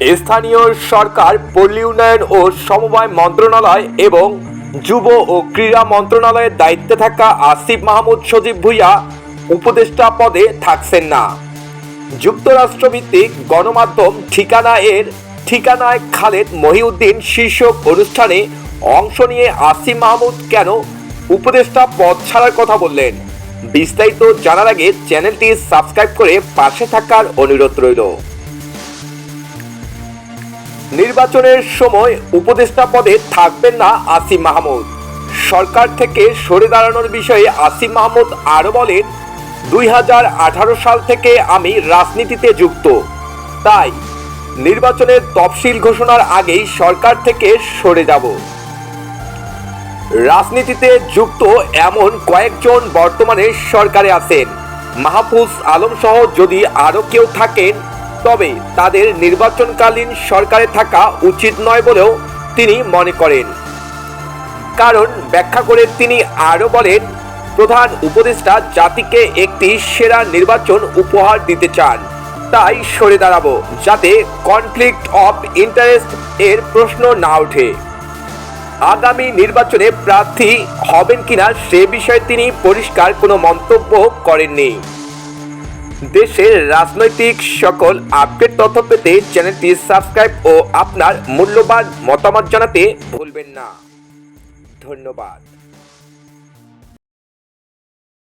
স্থানীয় সরকার, পল্লী উন্নয়ন ও সমবায় মন্ত্রণালয় এবং যুব ও ক্রীড়া মন্ত্রণালয়ের দায়িত্বে থাকা আসিফ মাহমুদ সজীব ভুইয়া উপদেষ্টা পদে থাকছেন না। যুক্তরাষ্ট্রভিত্তিক গণমাধ্যম ঠিকানা এর ঠিকানায় খালেদ মহিউদ্দিন শীর্ষক অনুষ্ঠানে অংশ নিয়ে আসিফ মাহমুদ কেন উপদেষ্টা পদ ছাড়ার কথা বললেন? বিস্তারিত জানার আগে চ্যানেলটি সাবস্ক্রাইব করে পাশে থাকার অনুরোধ রইল। নির্বাচনের সময় উপদেষ্টা পদে থাকবেন না আসিম মাহমুদ। সরকার থেকে সরে দাঁড়ানোর বিষয়ে আসিম মাহমুদ আরও বলেন, দুই হাজার আঠারো সাল থেকে আমি রাজনীতিতে যুক্ত। তাই নির্বাচনের তফসিল ঘোষণার আগেই সরকার থেকে সরে যাব। রাজনীতিতে যুক্ত এমন কয়েকজন বর্তমানে সরকারে আছেন। মাহফুজ আলম সহ যদি আরও কেউ থাকেন তবে তাদের নির্বাচনকালীন সরকারে থাকা উচিত নয় বলেও তিনি মনে করেন। কারণ ব্যাখ্যা করে তিনি আরও বলেন, প্রধান উপদেষ্টা জাতিকে একটি সেরা নির্বাচন উপহার দিতে চান। তাই সরে দাঁড়াবো, যাতে কনফ্লিক্ট অফ ইন্টারেস্ট এর প্রশ্ন না ওঠে। আগামী নির্বাচনে প্রার্থী হবেন কিনা সে বিষয়ে তিনি পরিষ্কার কোনো মন্তব্য করেননি। দেশের রাজনৈতিক সকল আপডেট তথ্য পেতে চ্যানেলটি সাবস্ক্রাইব ও আপনার মূল্যবান মতামত জানাতে ভুলবেন না। ধন্যবাদ।